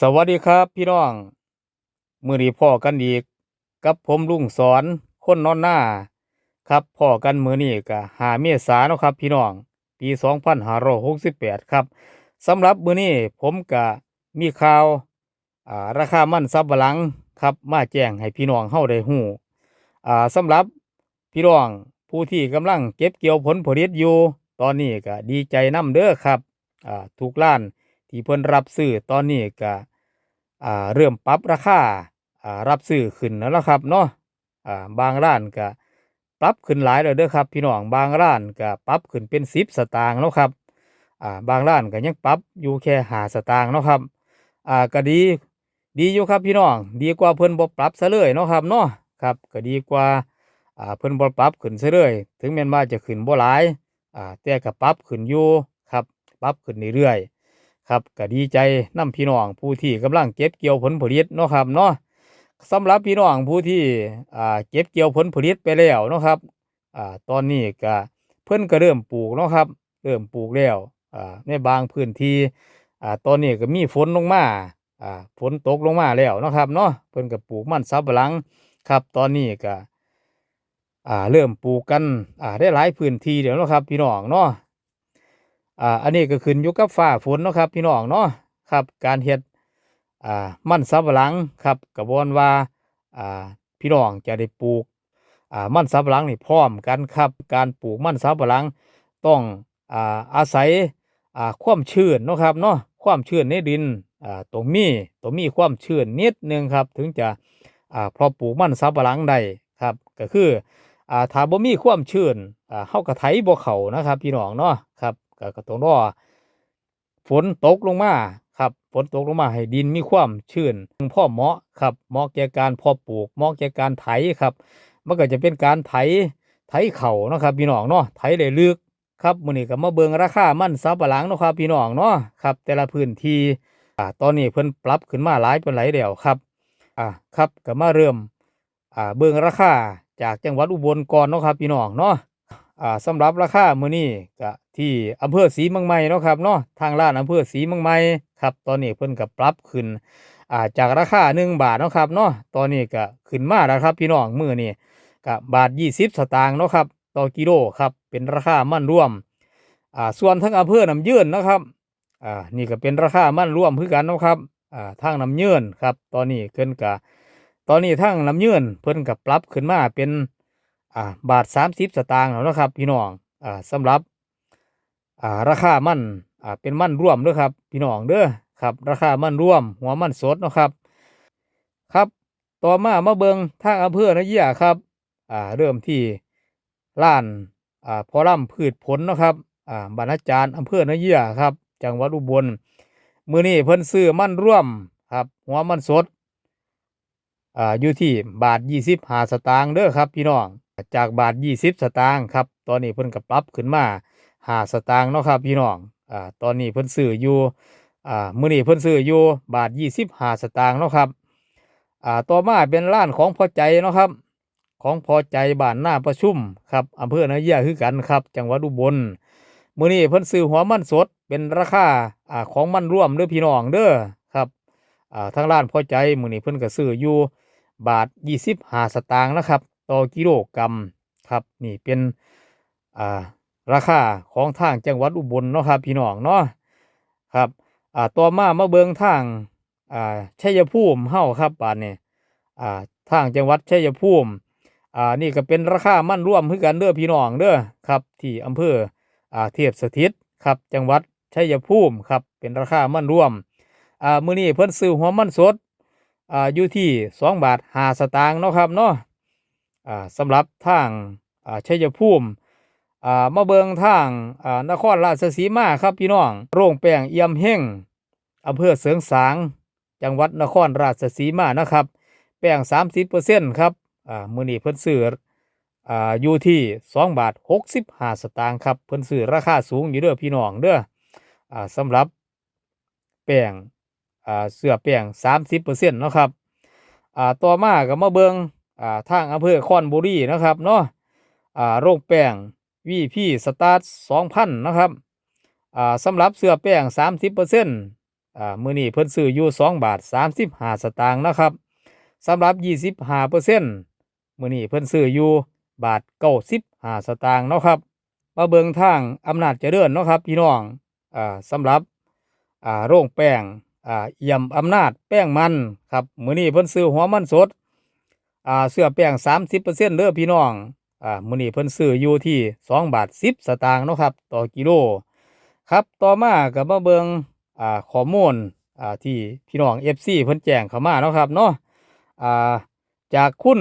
สวัสดีครับพี่น้อง มือนี้พ่อกันอีก กับผมลุงสอนคนนอนหน้า ครับพ่อกันมือนี้ก็หาเมษาเนาะครับ พี่น้อง ปีสองพันห้าร้อยหกสิบแปดครับสำหรับมือนี้ผมก็มีข่าวอ่าราคามันซับปะหลังครับ มาแจ้งให้พี่น้องเฮาได้ฮู้อ่าสำหรับพี่น้องผู้ที่กำลังเก็บเกี่ยวผลผลิตอยู่ ตอนนี้ก็ดีใจนํเด้อครับอ่าทุกร้าน ที่เพิ่นรับซื้อตอนนี้ก็อ่าเริ่มปรับราคาอ่ารับซื้อขึ้นแล้วละครับเนาะอ่าบางร้านก็ปรับขึ้นหลายแล้วเด้อครับพี่น้องบางร้านก็ปรับขึ้นเป็นสิบสตางค์เนาะครับอ่าบางร้านก็ยังปรับอยู่แค่หาสตางค์เนาะครับอ่าก็ดีดีอยู่ครับพี่น้องดีกว่าเพิ่นบ่ปรับซะเลยเนาะครับเนาะครับก็ดีกว่าอ่าเพิ่นบ่ปรับขึ้นซะเลยถึงแม้ว่าจะขึ้นบ่หลายอ่าแต่ก็ปรับขึ้นอยู่ครับปรับขึ้นเรื่อยๆ ครับก็ดีใจนํพี่น้องผู้ที่กำลังเก็บเกี่ยวผลผลิตเนาะครับเนาะสำหรับพี่น้องผู้ที่อ่าเก็บเกี่ยวผลผลิตไปแล้วเนาะครับอ่าตอนนี้ก็เพิ่นก็เริ่มปลูกเนาะครับ เริ่มปลูกแล้วอ่าในบางพื้นที่อ่าตอนนี้ก็มีฝนลงมาอ่าฝนตกลงมาแล้วเนาะครับเนาะเพิ่นก็ปลูกมันสำปะหลังครับ ตอนนี้ก็อ่าเริ่มปลูกกันอ่าได้หลายพื้นที่เดี๋ยวนะครับ พี่น้องเนาะ อ่าอันนี้ก็ขึ้นอยู่กับฟ้าฝนเนาะครับพี่น้องเนาะครับการเฮ็ดอ่ามันสำปะหลังครับกระบวนว่าอ่าพี่น้องจะได้ปลูกอ่ามันสำปะหลังนี่พร้อมกันครับ การปลูกมันสำปะหลังต้องอ่าอาศัยอ่าความชื้นเนาะครับเนาะความชื้นในดินอ่าต้องมีต้องมีความชื้นนิดนึงครับ ถึงจะอ่าพอปลูกมันสำปะหลังได้ครับก็คืออ่าถ้าบ่มีความชื้นอ่าเฮาก็ไถบ่เข้านะครับ พี่น้องเนาะครับ ก็ก็ต้องรอฝนตกลงมาครับฝนตกลงมาให้ดินมีความชื้นพ่อเหมาะครับเหมาะแก่การพอปลูกเหมาะแก่การไถครับมันก็จะเป็นการไถไถเข่านะครับ พี่น้องเนาะไถได้ลึกครับมื้อนี้ก็มาเบิ่งราคามันสำปะหลังเนาะครับพี่น้องเนาะครับ แต่ละพื้นที่อ่าตอนนี้เพิ่นปรับขึ้นมาหลายเป็นหลายแล้วครับอ่าครับก็มาเริ่มอ่าเบิ่งราคาจากจังหวัดอุบลก่อนเนาะครับพี่น้องเนาะ อ่าสำหรับราคามื้อนี้ก็ที่อำเภอศรีเมืองใหม่เนาะครับเนาะทางร้านอำเภอศรีเมืองใหม่ครับตอนนี้เพิ่นก็ปรับขึ้นอ่าจากราคา1บาทเนาะครับเนาะตอนนี้ก็ขึ้นมาแล้วครับพี่น้องมื้อนี้ก็บาท 20 สตางค์เนาะครับต่อกิโลครับเป็นราคามันรวมอ่าส่วนทั้งอำเภอน้ำยืนนะครับอ่านี่ก็เป็นราคามันรวมคือกันเนาะครับอ่าทางน้ำยืนครับตอนนี้เพิ่นก็ตอนนี้ทางน้ำยืนเพิ่นก็ปรับขึ้นมาเป็น อ่าบาทสามสิบสตางค์แล้วนะครับ พี่น้องอ่าสำหรับอ่าราคามันอ่าเป็นมันร่วมเด้อครับ พี่น้องเด้อครับ ราคามันร่วม หัวมันสดนะครับ ครับต่อมามาเบิงทางอำเภอนาเยี่ยครับอ่าเริ่มที่ร้านอ่าพอล่ำพืชผลนะครับอ่าบรรณาจารย์อำเภอนาเยี่ยครับ จังหวัดอุบลมือนี้เพิ่นซื้อมันร่วมครับหัวมันสดอ่าอยู่ที่บาทยี่สิบห้าสตางค์เด้อครับ พี่น้อง จากบาทยี่สิบสตางค์ครับ ตอนนี้เพิ่นก็ปรับขึ้นมาหาสตางค์เนาะครับ พี่น้องอ่าตอนนี้เพิ่นซื้ออยู่อ่ามื้อนี้เพิ่นซื้ออยู่บาทยี่สิบห้าสตางค์เนาะครับอ่าต่อมาเป็นร้านของพอใจเนาะครับ ของพอใจบ้านหน้าประชุมครับอำเภอนาเยียคือกันครับ จังหวัดอุบลมื้อนี้เพิ่นซื้อหัวมันสดเป็นราคาอ่าของมันร่วมเด้อพี่น้องเด้อครับอ่าทางร้านพอใจมื้อนี้เพิ่นก็ซื้ออยู่บาทยี่สิบห้าสตางค์นะครับ ต่อกิโลกรัมครับนี่เป็นอ่าราคาของทางจังหวัดอุบลเนาะครับพี่น้องเนาะครับอ่าต่อมามาเบิงทางอ่าชัยภูมิเฮาครับบาดนี้อ่าทางจังหวัดชัยภูมิอ่านี่ก็เป็นราคามั่นร่วมคือกันเด้อพี่น้องเด้อครับที่อำเภออ่าเทียบสถิตครับจังหวัดชัยภูมิครับเป็นราคามั่นร่วมอ่ามื้อนี้เพิ่นซื้อหัวมันสดอ่าอยู่ที่สองบาทห้าสตางค์เนาะครับเนาะ อ่าสำหรับทางอ่าชัยภูมิอ่ามาเบิงทางอ่านครราชสีมาครับพี่น้อง โรงแป้งเอี่ยมเฮงอำเภอเสริงสาง จังหวัดนครราชสีมานะครับ แป้งสามสิบเปอร์เซ็นต์ครับอ่ามือนี้เพิ่นซื้ออ่าอยู่ที่สองบาทหกสิบห้าสตางค์ครับเพิ่นซื้อราคาสูงอยู่เด้อพี่น้องเด้ออ่าสำหรับแป้งอ่าเสื้อแป้งสามสิบเปอร์เซ็นต์นะครับอ่าต่อมาก็มาเบิง อ่าทางอำเภอคอนบุรีนะครับเนาะอ่าโรงแป้งวีพีสตาร์ทสองพันนะครับอ่าสำหรับเสื้อแป้งสามสิบเปอร์เซ็นต์อ่ามือนี้เพิ่นซื้ออยู่2บาท35สตางค์นะครับสำหรับ25%มื้าเปอร์เซ็นต์เมนี่เพิ่นซื้ออยู่บาท95สตางค์เนาะครับมาเบิงทางอำนาจเจริญเนาะครับพี่น้องอ่าสำหรับอ่าโรงแป้งอ่าเอี่ยมอำนาจแป้งมันครับมือนี้เพิ่นซื้อหัวมันสด อ่าเสื้อแป้ง30%เด้อพี่น้องอ่ามื้อนี้เพิ่นซื้ออยู่ที่2บาท10สตางค์เนาะครับ ต่อกิโล ครับต่อมาก็มาเบิงอ่าข้อมูลอ่าที่พี่น้อง FC เพิ่นแจ้งเข้ามาเนาะครับเนาะอ่าจากคุณ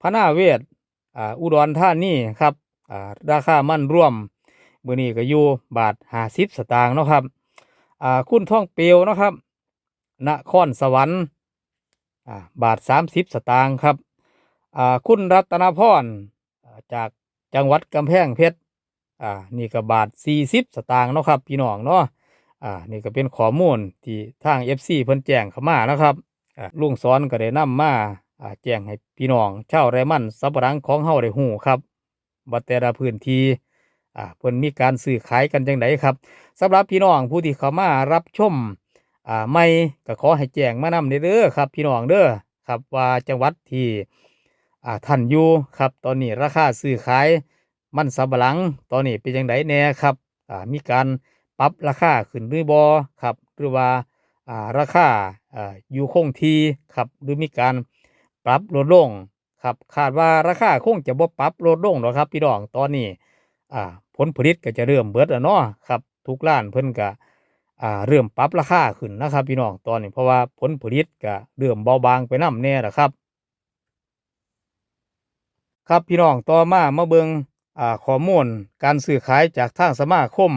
พนาเวศอ่าอุดรธานีครับอ่าราคามันร่วมมื้อนี้ก็อยู่บาท50สตางค์เนาะครับอ่าคุณท่องเปลวเนาะครับนครสวรรค์อ่าบาท30สตางค์ครับ อ่าคุณรัตนพรจากจังหวัดกำแพงเพชรอ่านี่ก็บาท40สตางค์เนาะครับพี่น้องเนาะอ่านี่ก็เป็นข้อมูลที่ทาง FC เพิ่นแจ้งเข้ามานะครับอ่าลุงสอนก็ได้นำมาอ่าแจ้งให้พี่น้องชาวไร่มันสับปะหลังของเฮาได้ฮู้ครับว่แต่ละพื้นที่อ่าเพิ่นมีการซื้อขายกันจังไดครับสำหรับพี่น้องผู้ที่เข้ามารับชมอ่าไม่ก็ขอให้แจ้งมานำเด้อครับ พี่น้องเด้อครับว่าจังหวัดที่ อ่าท่านอยู่ครับ ตอนนี้ราคาซื้อขายมันสำปะหลัง ตอนนี้เป็นยังไงแน่ครับอ่ามีการปรับราคาขึ้นหรือบอครับหรือว่าอ่าราคาอ่าอยู่คงทีครับหรือมีการปรับลดลงครับคาดว่าราคาคงจะบ่ปรับลดลงหรอกครับพี่น้องตอนนี้อ่าผลผลิตก็จะเริ่มเบิดแล้วเนาะครับทุกร้านเพิ่นก็อ่าเริ่มปรับราคาขึ้นนะครับพี่น้องตอนนี้เพราะว่าผลผลิตก็เริ่มเบาบางไปน้ำแน่แล้วครับ ครับพี่น้องต่อมามาเบิงอ่าข้อมูลการซื้อขายจากทางสมาคม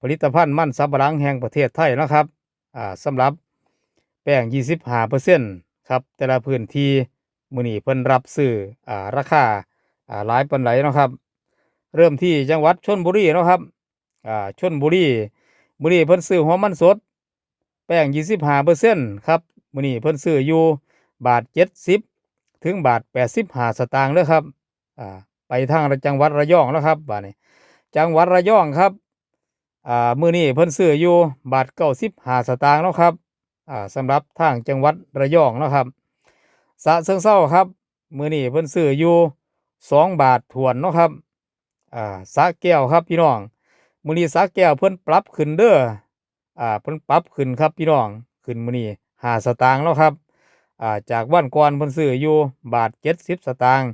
ผลิตภัณฑ์มันสำปะหลังแห่งประเทศไทยนะครับอ่าสำหรับแป้ง25%ครับแต่ละพื้นที่มือนี้เพิ่นรับซื้ออ่าราคาอ่าหลายปานไหนเนะครับ เริ่มที่จังหวัดชลบุรีนะครับอ่าชลบุรีมือนี้เพิ่นซื้อหัวมันสด แป้ง25%ครับมือนี้เพิ่นซื้ออยู่บาท 70 ถึงบาท85สตางค์เด้อครับอ่าไปทางจังหวัดระยองแล้วครับบาดนี้จังหวัดระยองครับอ่ามื้อนี้เพิ่นซื้ออยู่บาท95สตางค์เนาะครับอ่าสำหรับทางจังหวัดระยองเนาะครับสะเชิงเทราครับ มื้อนี้เพิ่นซื้ออยู่2บาทถวนเนาะครับอ่าสะแก้วครับพี่น้องมื้อนี้สะแก้วเพิ่นปรับขึ้นเด้ออ่าเพิ่นปรับขึ้นครับพี่น้องขึ้นมื้อนี้5สตางค์แล้วครับ อ่าจากวันก่อนเพิ่นซื้ออยู่บาทเจ็ดสิบสตางค์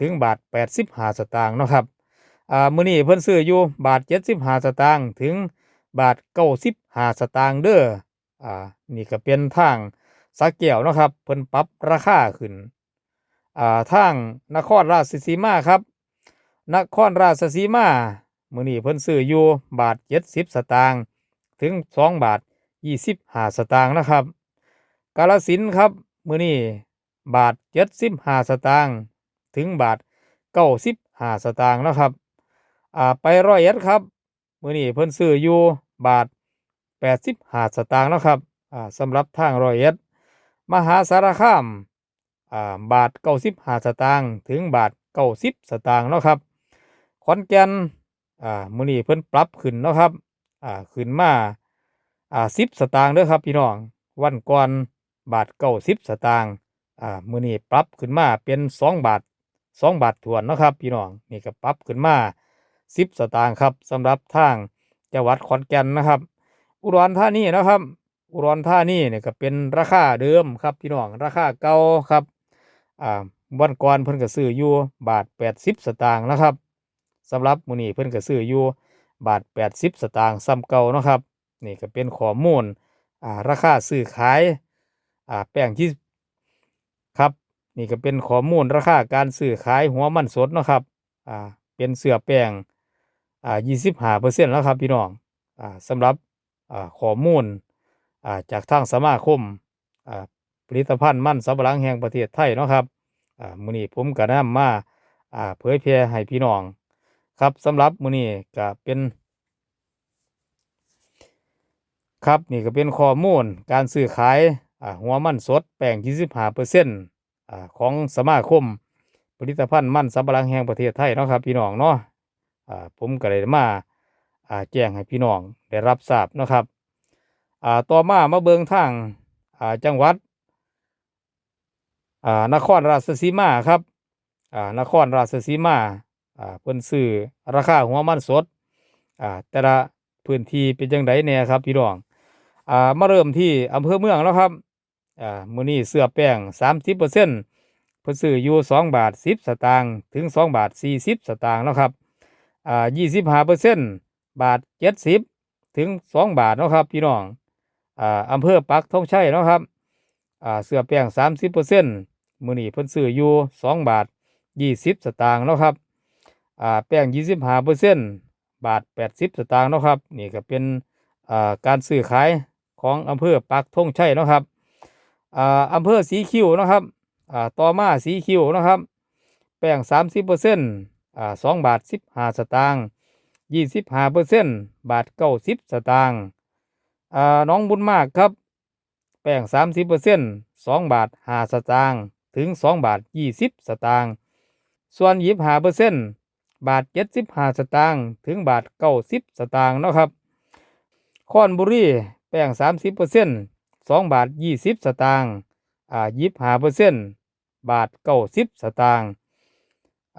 ถึงบาทแปดสิบห้าสตางค์เนาะครับอ่ามื้อนี้เพิ่นซื้ออยู่บาทเจ็ดสิบห้าสตางค์ถึงบาทเก้าสิบห้าสตางค์เด้ออ่านี่ก็เป็นทางสักแก้วเนาะครับเพิ่นปรับราคาขึ้นอ่าทางนครราชสีมาครับ นครราชสีมามื้อนี้เพิ่นซื้ออยู่บาทเจ็ดสิบสตางค์ถึงสองบาทยี่สิบห้าสตางค์นะครับ กาลสินครับ มื้อนี้บาทเจ็ดสิบห้าสตางค์ถึงบาทเก้าสิบห้าสตางค์นะครับอ่าไปร้อยเอ็ดครับมื้อนี้เพิ่นซื้ออยู่บาทแปดสิบห้าสตางค์นะครับอ่าสำหรับทางร้อยเอ็ดมหาสารคามอ่าบาทเก้าสิบห้าสตางค์ถึงบาทเก้าสิบสตางค์นะครับขอนแก่นอ่ามื้อนี้เพิ่นปรับขึ้นเนาะครับอ่าขึ้นมาอ่าสิบสตางค์เด้อครับพี่น้องวันก่อน บาทเก้าสิบสตางค์อ่ามือนี้ปรับขึ้นมาเป็นสองบาทสองบาทถวนเนาะครับพี่น้องนี่ก็ปรับขึ้นมาสิบสตางค์ครับสำหรับทางจังหวัดขอนแก่นนะครับ อุดรธานีนะครับ อุดรธานีเนี่ยก็เป็นราคาเดิมครับพี่น้องราคาเก่าครับอ่าวันก่อนเพิ่นก็ซื้ออยู่บาทแปดสิบสตางค์นะครับสำหรับมือนี้เพิ่นก็ซื้ออยู่บาทแปดสิบสตางค์ซ้ำเก่านะครับนี่ก็เป็นข้อมูลอ่าราคาซื้อขาย อ่าแป้งที่ครับ นี่ก็เป็นข้อมูลราคาการซื้อขายหัวมันสดนะครับอ่าเป็นเสื้อแป้งอ่ายี่สิบห้าเปอร์เซ็นต์แล้วครับพี่น้องอ่าสำหรับอ่าข้อมูลอ่าจากทางสมาคมอ่าผลิตภัณฑ์มันสำปะหลังแห่งประเทศไทยเนาะครับอ่ามื้อนี้ผมก็นำมาอ่าเผยแพร่ให้พี่น้อง ครับสำหรับมื้อนี้ก็เป็นครับนี่ก็เป็นข้อมูลการซื้อขาย หัวมันสดแป้ง25%อ่าของสมาคม ผลิตภัณฑ์มันสำปะหลังแห่งประเทศไทยเนาะครับพี่น้องเนาะผมก็เลยมาแจ้งให้พี่น้องได้รับทราบเนาะครับต่อมามาเบิงทางจังหวัดนครราชสีมาครับนครราชสีมาเพิ่นซื้อราคาหัวมันสดแต่ละพื้นที่เป็นจังไดแหน่ครับพี่น้องอมาเริ่มที่อำเภอเมืองแล้วครับ อ่ามื้อนี้เสื้อแป้ง30%เพิ่นซื้ออยู่2บาท10สตางค์ถึง2บาท40สตางค์เนาะครับอ่า25%บาท70ถึง2บาทเนาะครับพี่น้องอ่าอำเภอปักธงชัยเนาะครับอ่าเสื้อแป้งสามสิบเปอร์เซ็นต์มือนี้เพิ่นซื้ออยู่สองบาทยี่สิบสตางค์เนาะครับอ่าแป้งยี่สิบห้าเปอร์เซ็นต์บาทแปดสิบสตางค์เนาะครับนี่ก็เป็นอ่าการซื้อขายของอำเภอปักธงชัยเนาะครับ อำเภอสีคิ้วนะครับต่อมาสีคิ้วนะครับ แป้งสามสิบเปอร์เซ็นต์สองบาทสิบห้าสตางค์ยี่สิบห้าเปอร์เซ็นต์บาทเก้าสิบสตางค์น้องบุญมากครับ แป้งสามสิบเปอร์เซ็นต์สองบาทห้าสตางค์ถึงสองบาทยี่สิบสตางค์ส่วนยิบห้าเปอร์เซ็นต์บาทเจ็ดสิบห้าสตางค์ถึงบาทเก้าสิบสตางค์นะครับคอนบุรีแป้งสามสิบเปอร์เซ็นต์ สองบาทยี่สิบสตางค์อ่ายิบห้าเปอร์เซ็นต์บาทเก้าสิบสตางค์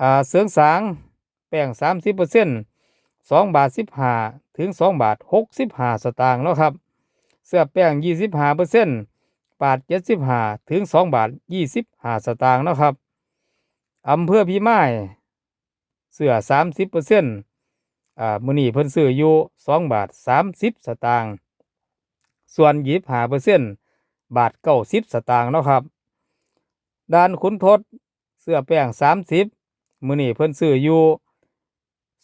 อ่าเสริงสางแป้งสามสิบเปอร์เซ็นต์สองบาทสิบห้าถึงสองบาทหกสิบห้าสตางค์เนาะครับ เสื้อแป้งยี่สิบห้าเปอร์เซ็นต์บาทเจ็ดสิบห้าถึงสองบาทยี่สิบห้าสตางค์เนาะครับอำเภอพี่ไม้เสื้อสามสิบเปอร์เซ็นต์อ่ามือนีเพิ่นซื้ออยู่สองบาทสามสิบสตางค์ ส่วนยิบห้าเปอร์เซ็นต์บาทเก้าสิบสตางค์เนาะครับ ด้านขุนทดเสื้อแป้งสามสิบมือนี้เพิ่นซื้ออยู่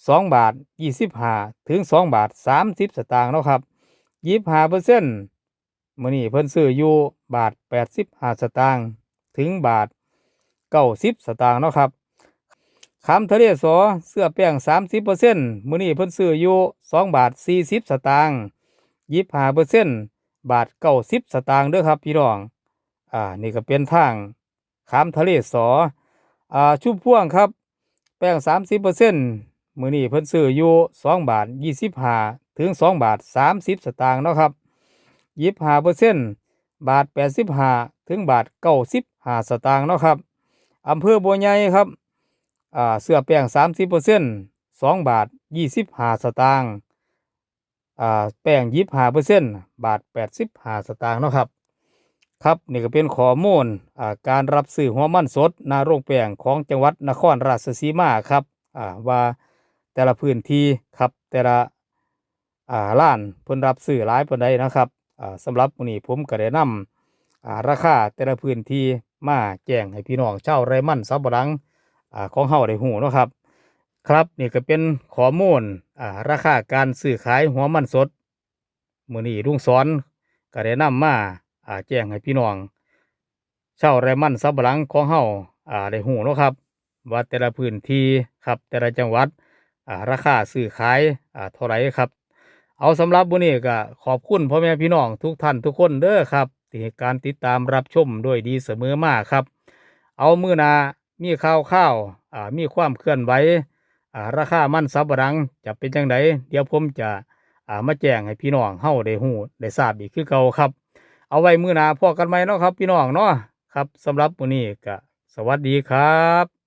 สองบาทยี่สิบห้าถึงสองบาทสามสิบสตางค์เนาะครับยี่ห้าเปอร์เซ็นต์มือนี้เพิ่นซื้ออยู่บาทแปดสิบห้าสตางค์ถึงบาทเก้าสิบสตางค์เนาะครับคำทะเลสอเสื้อแป้งสามสิบเปอร์เซ็นต์มือนี้เพิ่นซื้ออยู่สองบาทสี่สิบสตางค์ยี่ห้าเปอร์เซ็นต์ บาทเก้าสิบสตางค์เด้อครับพี่น้อง อ่า นี่ก็เป็นทางขามทะเลสอ อ่า ชุบพ่วงครับ แป้งสามสิบเปอร์เซ็นต์มือนี้เพิ่นซื้ออยู่สองบาทยี่สิบห้าถึงสองบาทสามสิบสตางค์เนาะครับยี่สิบห้าเปอร์เซ็นต์บาทแปดสิบห้าถึงบาทเก้าสิบห้าสตางค์เนาะครับอำเภอบัวใหญ่ครับ อ่า เสื้อแป้งสามสิบเปอร์เซ็นต์สองบาทยี่สิบห้าสตางค์ อ่าแป้งยิบห้าเปอร์เซ็นต์บาทแปดสิบห้าสตางค์เนาะครับ ครับนี่ก็เป็นข้อมูลอ่าการรับซื้อหัวมันสดนาโรงแป้งของจังหวัดนครราชสีมาครับอ่าว่าแต่ละพื้นที่ครับแต่ละอ่าร้านเพิ่นรับซื้อหลายปานใดนะครับอ่าสำหรับมื้อนี้ผมก็ได้นำอ่าราคาแต่ละพื้นที่มาแจ้งให้พี่น้องชาวไร่มันสำปะหลังอ่าของเฮาได้ฮู้เนาะครับ ครับนี่ก็เป็นข้อมูลอ่าราคาการซื้อขายหัวมันสดมือนี้ลุงสอนก็ได้นำมาอ่าแจ้งให้พี่น้องเช่าไรมันสำปะหลังของเฮาอ่าได้ฮู้เนาะครับ ว่าแต่ละพื้นที่ครับแต่ละจังหวัดอ่าราคาซื้อขายอ่าเท่าไรครับ เอาสำหรับวันนี้ก็ขอบคุณพ่อแม่พี่น้องทุกท่านทุกคนเด้อครับที่การติดตามรับชมด้วยดีเสมอมาครับ เอามือนามีข่าวข้าวอ่ามีความเคลื่อนไหว ราคามันสับปะรังจะเป็นจังไดเดี๋ยวผมจะมาแจ้งให้พี่น้องเฮาได้หูได้ทราบอีกคือเก่าครับ เอาไว้มือหนาพอกันไหมเนาะครับ พี่น้องเนาะครับสำหรับวันนี้ก็สวัสดีครับ